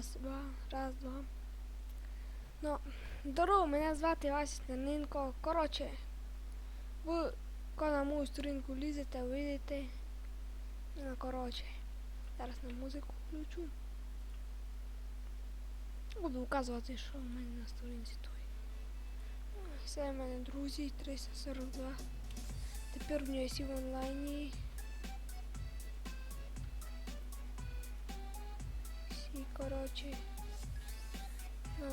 Раз, два, раз, два. Ну, здорово, мене звати Вася Терненко. Коротше, ви на мою сторінку лізете, вийдете. Ну, коротше, зараз на музику включу. Буду вказувати, що в мене на сторінці той. Все в мене друзі, 342. Тепер в нього сі в онлайні. Всі. Ну.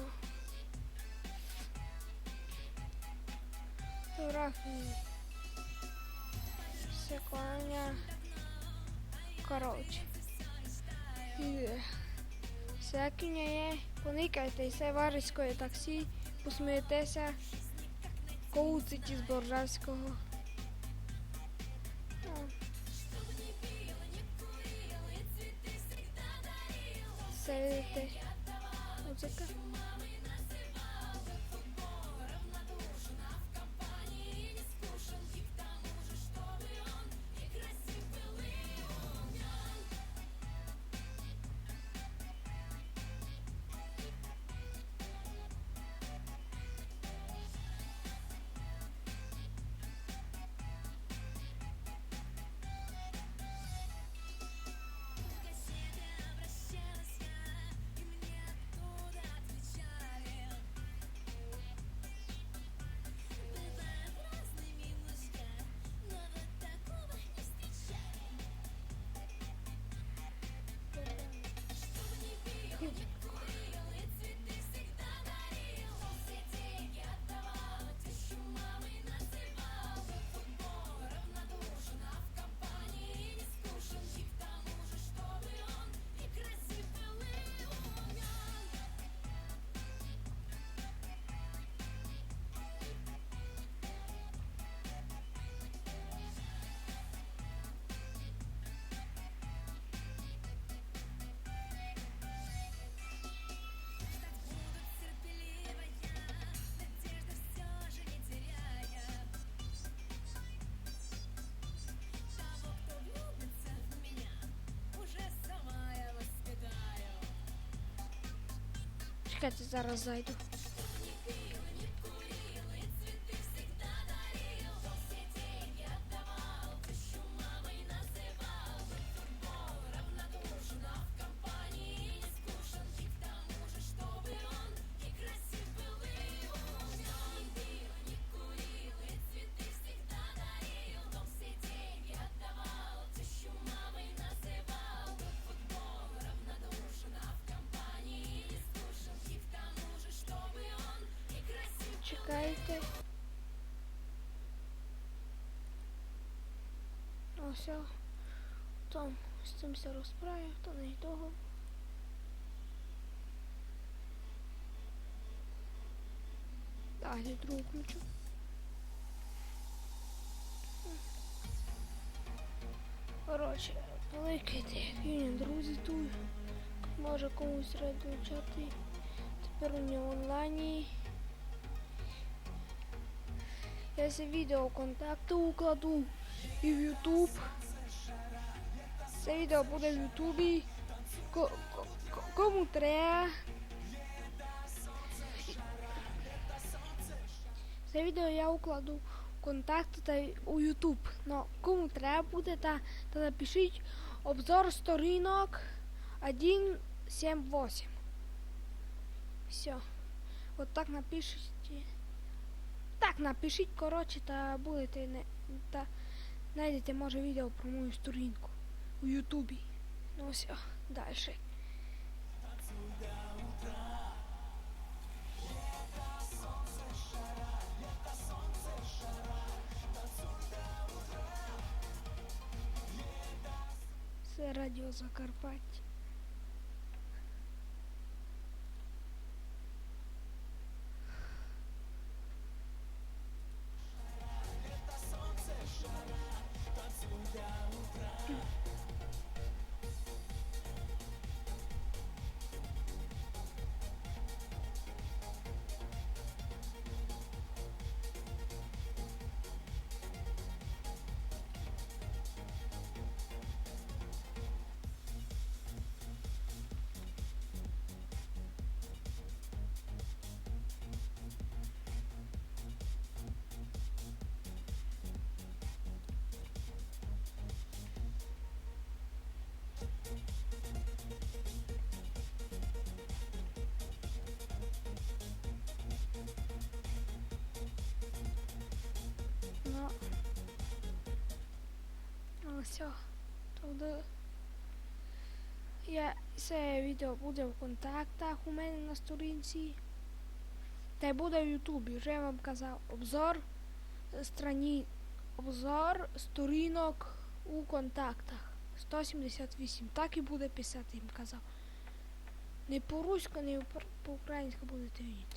Фотографії. Все коня. Коротше. І всякі не є. Поникайтеся варської таксі, посмієтеся, коуциті з Боржавського. Sarı detay. Hoşçakal. Чекайте, зараз зайду. Чекайте. Ось. о. Там з цим все розправив, то не й того. Далі другу ключу. Коротше, великайте, як друзі тут. Може комусь треба. Тепер у нього онлайні. Я це відео контакти укладу і в YouTube. Це відео буде в Ютубі. Ко- ко- ко- Кому треба. Це відео я укладу та у YouTube. Но кому треба буде, та, та напишіть обзор сторінок 1.7.8. Все. Вот так напишіть. Так, напишіть, коротше, та будете не та знайдете, може, відео про мою сторінку у Ютубі. Ну все, далі. Це радіо Закарпаття. Все. Тобто я це відео буде в контактах у мене на сторінці. Та й буде в Ютубі, вже я вам казав. Обзор страні. Обзор сторінок у контактах. 178. Так і буде писати, їм казав. Не по-руську, не по- по-українську будете видіти.